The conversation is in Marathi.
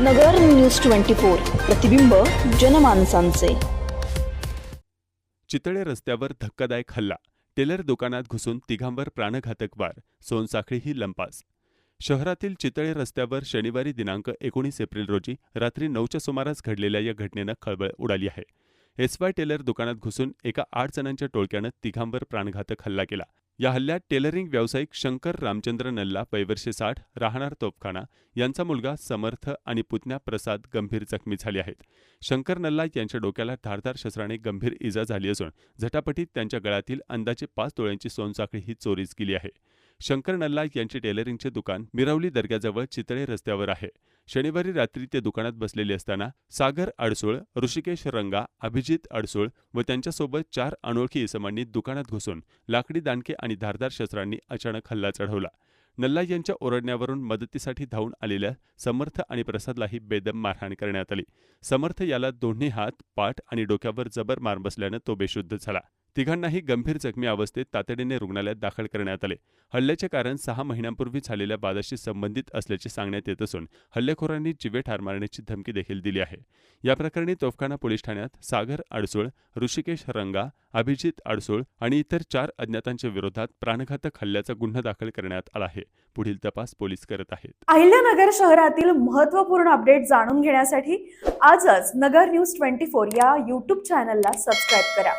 नगर न्यूज ट्वेंटी फोर प्रतिबिंब जनमानसांचे. चितळे रस्त्यावर धक्कादायक हल्ला. टेलर दुकानात घुसून तिघांवर प्राणघातक वार. सोनसाखळी ही लंपास. शहरातील चितळे रस्त्यावर शनिवारी दिनांक एकोणीस एप्रिल रोजी रात्री नऊच्या सुमारास घडलेल्या या घटनेनं खळबळ उडाली आहे. एस वाय टेलर दुकानात घुसून एका आठ जणांच्या टोळक्यानं तिघांवर प्राणघातक हल्ला केला. या हल्ल्यात टेलरिंग व्यावसायिक शंकर रामचंद्र नल्ला वयवर्षे साठ राहणार तोफखाना यांचा मुलगा समर्थ आणि पुतण्या प्रसाद गंभीर जखमी झाले आहेत. शंकर नल्ला यांच्या डोक्याला धारधार शस्त्राने गंभीर इजा झाली असून झटापटीत त्यांच्या गळ्यातील अंदाजे पाच तोळ्यांची सोनसाखळी ही चोरीस गेली आहे. शंकर नल्ला यांचे टेलरिंगचे दुकान मिरवली दर्ग्याजवळ चितळे रस्त्यावर आहे. शनिवारी रात्री ते दुकानात बसलेले असताना सागर अडसूळ ऋषिकेश रंगा अभिजित अडसूळ व त्यांच्यासोबत चार अनोळखी इसमांनी दुकानात घुसून लाकडी दांडके आणि धारदार शस्त्रांनी अचानक हल्ला चढवला. नल्ला यांच्या ओरडण्यावरून मदतीसाठी धावून आलेल्या समर्थ आणि प्रसादलाही बेदम मारहाण करण्यात आली. समर्थ याला दोन्ही हात पाठ आणि डोक्यावर जबर मार बसल्यानं तो बेशुद्ध झाला. तिघांनाही गंभीर जखमी अवस्थेत तातडीने रुग्णालयात दाखल करण्यात आले. हल्ल्याचे कारण सहा महिन्यांपूर्वी झालेल्या वादाशी संबंधित असल्याचे सांगण्यात येत असून हल्लेखोरांनी जिवे ठार मारण्याची धमकी देखील दिली आहे. या प्रकरणी तोफखाना पोलीस ठाण्यात सागर अडसूळ ऋषिकेश रंगा अभिजित अडसूळ आणि इतर चार अज्ञातांच्या विरोधात प्राणघातक हल्ल्याचा गुन्हा दाखल करण्यात आला आहे. पुढील तपास पोलीस करत आहेत. अहिल्यानगर शहरातील महत्त्वपूर्ण अपडेट जाणून घेण्यासाठी आजच नगर न्यूज ट्वेंटी फोर या युट्यूब चॅनलला सबस्क्राईब करा.